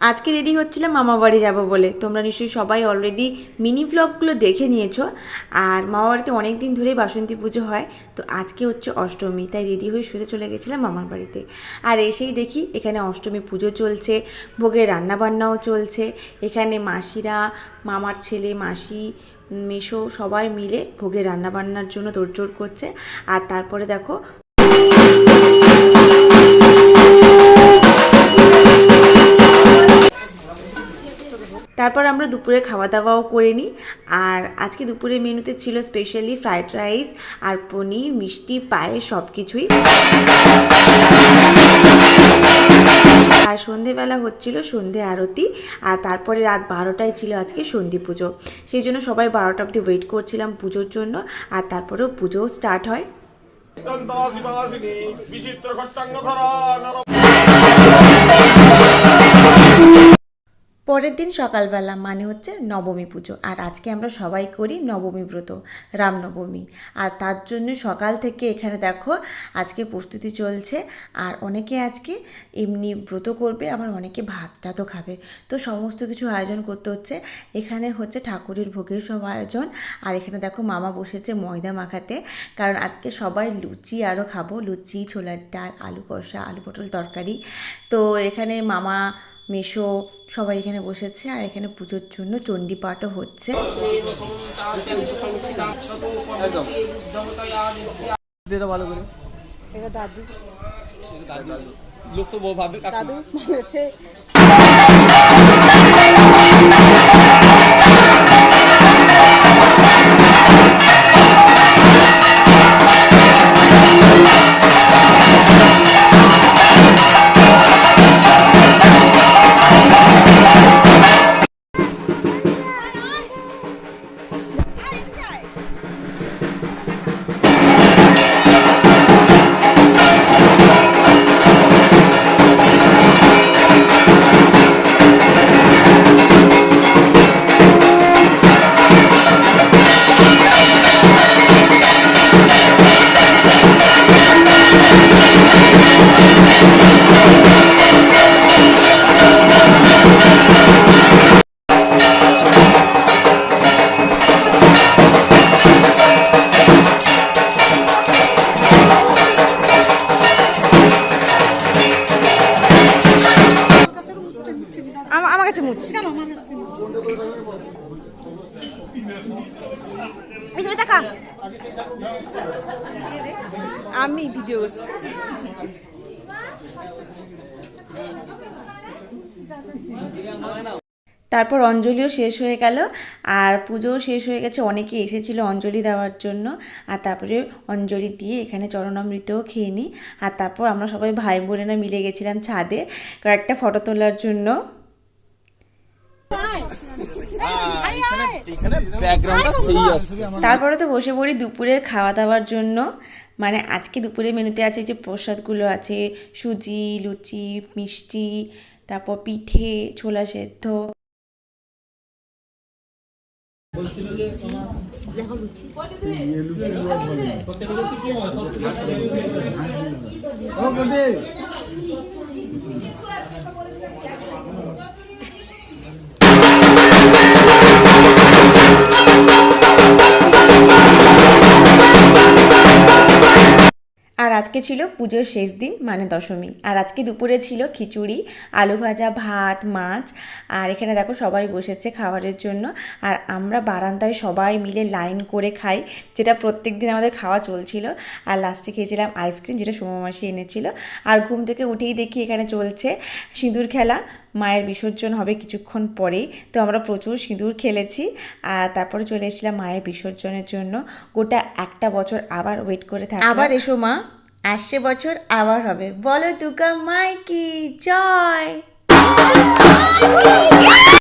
আজকে রেডি হচ্ছিলাম মামা বাড়ি যাব বলে। তোমরা নিশ্চয়ই সবাই অলরেডি মিনি ব্লগগুলো দেখে নিয়েছো। আর মামা বাড়িতে অনেক দিন ধরেই বাসন্তী পুজো হয়, তো আজকে হচ্ছে অষ্টমী, তাই রেডি হয়ে সোজা চলে গেছিলাম মামার বাড়িতে আর এসেই দেখি এখানে অষ্টমী পুজো চলছে, ভোগের রান্নাবান্নাও চলছে। এখানে মাসিরা, মামার ছেলে, মাসি মেশো সবাই মিলে ভোগের রান্নাবান্নার জন্য তোড়জোড় করছে। আর তারপরে দেখো তারপর আমরা দুপুরে খাওয়া দাওয়াও করে নিই। আর আজকে দুপুরের মেনুতে ছিল স্পেশালি ফ্রাইড রাইস আর পনির, মিষ্টি পায়ে সব কিছুই আর সন্ধেবেলা হচ্ছিল সন্ধে আরতি আর তারপরে রাত বারোটায় ছিল আজকে সন্ধি পুজো। সেই জন্য সবাই বারোটা অবধি ওয়েট করছিলাম পুজোর জন্য আর তারপরেও পুজোও স্টার্ট হয়। পরের দিন সকালবেলা মানে হচ্ছে নবমী পুজো। আর আজকে আমরা সবাই করি নবমী ব্রত, রামনবমী। আর তার জন্য সকাল থেকে এখানে দেখো আজকে প্রস্তুতি চলছে। আর অনেকে আজকে এমনি ব্রত করবে, আবার অনেকে ভাত টাতও খাবে। তো সমস্ত কিছু আয়োজন করতে হচ্ছে। এখানে হচ্ছে ঠাকুরের ভোগের সব আয়োজন। আর এখানে দেখো মামা বসেছে ময়দা মাখাতে। কারণ আজকে সবাই লুচি আরও খাব। লুচি, ছোলার ডাল, আলু কষা, আলু পটল তরকারি। তো এখানে মামা মেশো সবাই এখানে বসেছে আর এখানে পুজোর জন্য চণ্ডী পাঠও হচ্ছে। দিয়ে ভালো করে এটা দাদু। লোক তো ভাবে দাদু মানে হচ্ছে টাকা আমি ভিডিও করছি। তারপর অঞ্জলিও শেষ হয়ে গেল আর পুজোও শেষ হয়ে গেছে। অনেকে এসেছিল অঞ্জলি দেওয়ার জন্য আর তারপরে অঞ্জলি দিয়ে এখানে চরণামৃতও খেয়ে নিই। আর তারপর আমরা সবাই ভাই বোনেরা মিলে গেছিলাম ছাদে কয়েকটা ফটো তোলার জন্য এখানে এখানে ব্যাকগ্রাউন্ডটা সেই আছে তারপরে তো বসে পড়ি দুপুরের খাওয়া দাওয়ার জন্য। মানে আজকে দুপুরের মেনুতে আছে যে প্রসাদগুলো আছে সুজি লুচি মিষ্টি তারপর পিঠে ছোলা সেদ্ধ। আর আজকে ছিল পুজোর শেষ দিন মানে দশমী। আর আজকে দুপুরে ছিল খিচুড়ি, আলু ভাজা, ভাত, মাছ। আর এখানে দেখো সবাই বসেছে খাবারের জন্য। আর আমরা বারান্দায় সবাই মিলে লাইন করে খাই, যেটা প্রত্যেক দিন আমাদের খাওয়া চলছিল। আর লাস্টে খেয়েছিলাম আইসক্রিম, যেটা সোমামাসি এনেছিল। আর ঘুম থেকে উঠেই দেখি এখানে চলছে সিঁদুর খেলা। মায়ের বিসর্জন হবে কিছুক্ষণ পরেই। তো আমরা প্রচুর সিঁদুর খেলেছি। আর তারপরে চলে এসেছিলাম মায়ের বিসর্জনের জন্য। গোটা একটা বছর আবার ওয়েট করে থাকি আবার এসো মা। আসছে বছর আবার হবে। বলো দুর্গা মাইকি জয়?